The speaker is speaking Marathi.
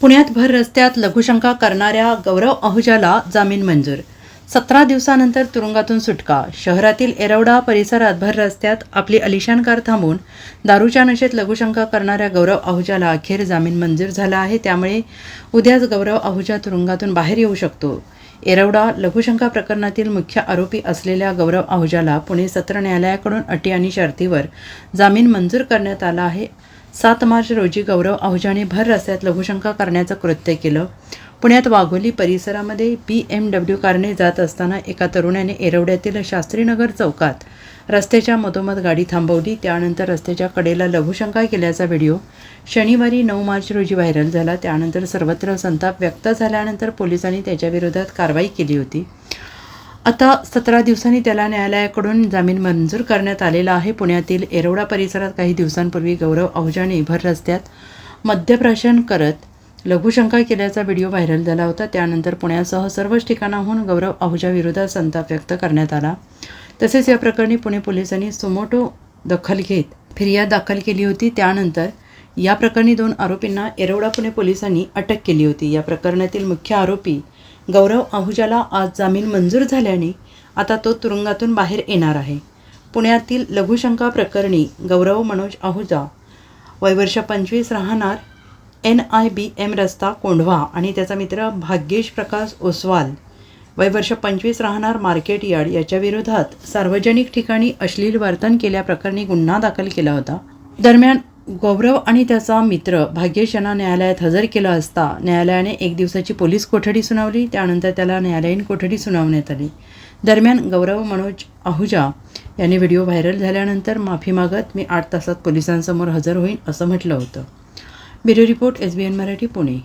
पुण्यात भर रस्त्यात लघुशंका करणाऱ्या गौरव आहुजाला जामीन मंजूर. सतरा दिवसानंतर तुरुंगातून सुटका. शहरातील एरवडा परिसरात भर रस्त्यात आपली अलिशान कार थांबून दारूच्या नशेत लघुशंका करणाऱ्या गौरव आहुजाला अखेर जामीन मंजूर झाला आहे. त्यामुळे उद्याच गौरव आहुजा तुरुंगातून बाहेर येऊ शकतो. एरवडा लघुशंका प्रकरणातील मुख्य आरोपी असलेल्या गौरव आहुजाला पुणे सत्र न्यायालयाकडून अटी आणि शर्तीवर जामीन मंजूर करण्यात आला आहे. सात मार्च रोजी गौरव आहुजाने भर रस्त्यात लघुशंका करण्याचं कृत्य केलं. पुण्यात वाघोली परिसरामध्ये बी एम डब्ल्यू कारने जात असताना एका तरुणाने एरवड्यातील शास्त्रीनगर चौकात रस्त्याच्या मधोमध गाडी थांबवली. त्यानंतर रस्त्याच्या कडेला लघुशंका केल्याचा व्हिडिओ शनिवारी नऊ मार्च रोजी व्हायरल झाला. त्यानंतर सर्वत्र संताप व्यक्त झाल्यानंतर पोलिसांनी त्याच्याविरोधात कारवाई केली होती. आता सतरा दिवसांनी त्याला न्यायालयाकडून जामीन मंजूर करण्यात आलेला आहे. पुण्यातील एरवडा परिसरात काही दिवसांपूर्वी गौरव अहुजाने भर रस्त्यात मद्यप्राशन करत लघुशंका केल्याचा व्हिडिओ व्हायरल झाला होता. त्यानंतर पुण्यासह सर्वच ठिकाणाहून गौरव आहुजाविरोधात संताप व्यक्त करण्यात आला. तसेच या प्रकरणी पुणे पोलिसांनी सुमोटो दखल घेत फिर्याद दाखल केली होती. त्यानंतर या प्रकरणी दोन आरोपींना एरवडा पुणे पोलिसांनी अटक केली होती. या प्रकरणातील मुख्य आरोपी गौरव आहुजाला आज जामीन मंजूर झाल्याने आता तो तुरुंगातून बाहेर येणार आहे. पुण्यातील लघुशंका प्रकरणी गौरव मनोज आहुजा वयवर्ष पंचवीस राहणार एन आय बी एम रस्ता कोंढवा आणि त्याचा मित्र भाग्येश प्रकाश ओसवाल. वयवर्ष पंचवीस राहणार मार्केट यार्ड याच्या विरोधात सार्वजनिक ठिकाणी अश्लील वर्तन केल्याप्रकरणी गुन्हा दाखल केला होता. दरम्यान गौरव आणि त्याचा मित्र भाग्येश यांना न्यायालयात हजर केला असता न्यायालयाने एक दिवसाची पोलीस कोठडी सुनावली. त्यानंतर त्याला न्यायालयीन कोठडी सुनावण्यात आली. दरम्यान गौरव मनोज आहुजा यांनी व्हिडिओ व्हायरल झाल्यानंतर माफी मागत मी आठ तासात पोलिसांसमोर हजर होईन असं म्हटलं होतं. Bureau report S B N Marathi Pune.